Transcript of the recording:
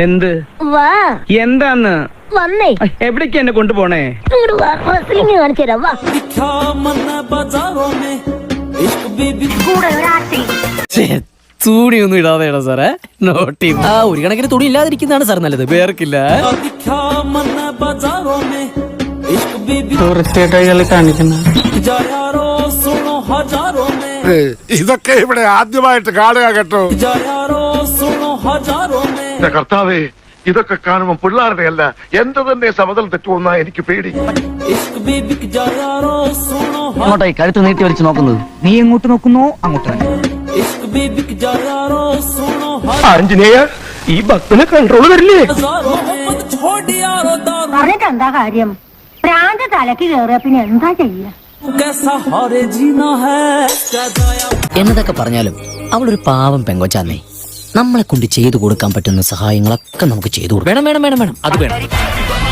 എന്ത്? വാ. എന്താന്ന്? വന്നേ. എവിടേക്ക് എന്നെ കൊണ്ടുപോണേ? റെസ്ലിംഗ് കാണിച്ചു തരാം. ഇടാതെയാണോ സാറേ? നോട്ടി. ആ ഒരു കണക്കിന് തുണി ഇല്ലാതിരിക്കുന്നതാണ് സാർ നല്ലത്. വേർക്കില്ല. ഇതൊക്കെ ഇവിടെ ആദ്യമായിട്ട് കാണുക കേട്ടോ. കർത്താവേ ഇതൊക്കെ കാണുമ്പോ പിള്ളേരുടെ അല്ല എന്റെ തന്നെ സമതൽ തെറ്റുമെന്നാ എനിക്ക് പേടി. അങ്ങോട്ടായി കഴുത്ത് നീട്ടി വലിച്ചു നോക്കുന്നത്. നീ എങ്ങോട്ട് നോക്കുന്നു അങ്ങോട്ട് ആഞ്ജനേയ ഈ ഭക്തന് കൺട്രോൾ വരില്ലേ? പറഞ്ഞിട്ട് എന്താ കാര്യം? പ്രാന്ത തലക്ക് കയറിയ പിന്നെ എന്താ ചെയ്യ? എന്നതൊക്കെ പറഞ്ഞാലും അവളൊരു പാവം പെങ്കൊച്ചാന്നേ. നമ്മളെ കൊണ്ട് ചെയ്തു കൊടുക്കാൻ പറ്റുന്ന സഹായങ്ങളൊക്കെ നമുക്ക് ചെയ്തു കൊടുക്കും. വേണം വേണം വേണം വേണം. അത് വേണം.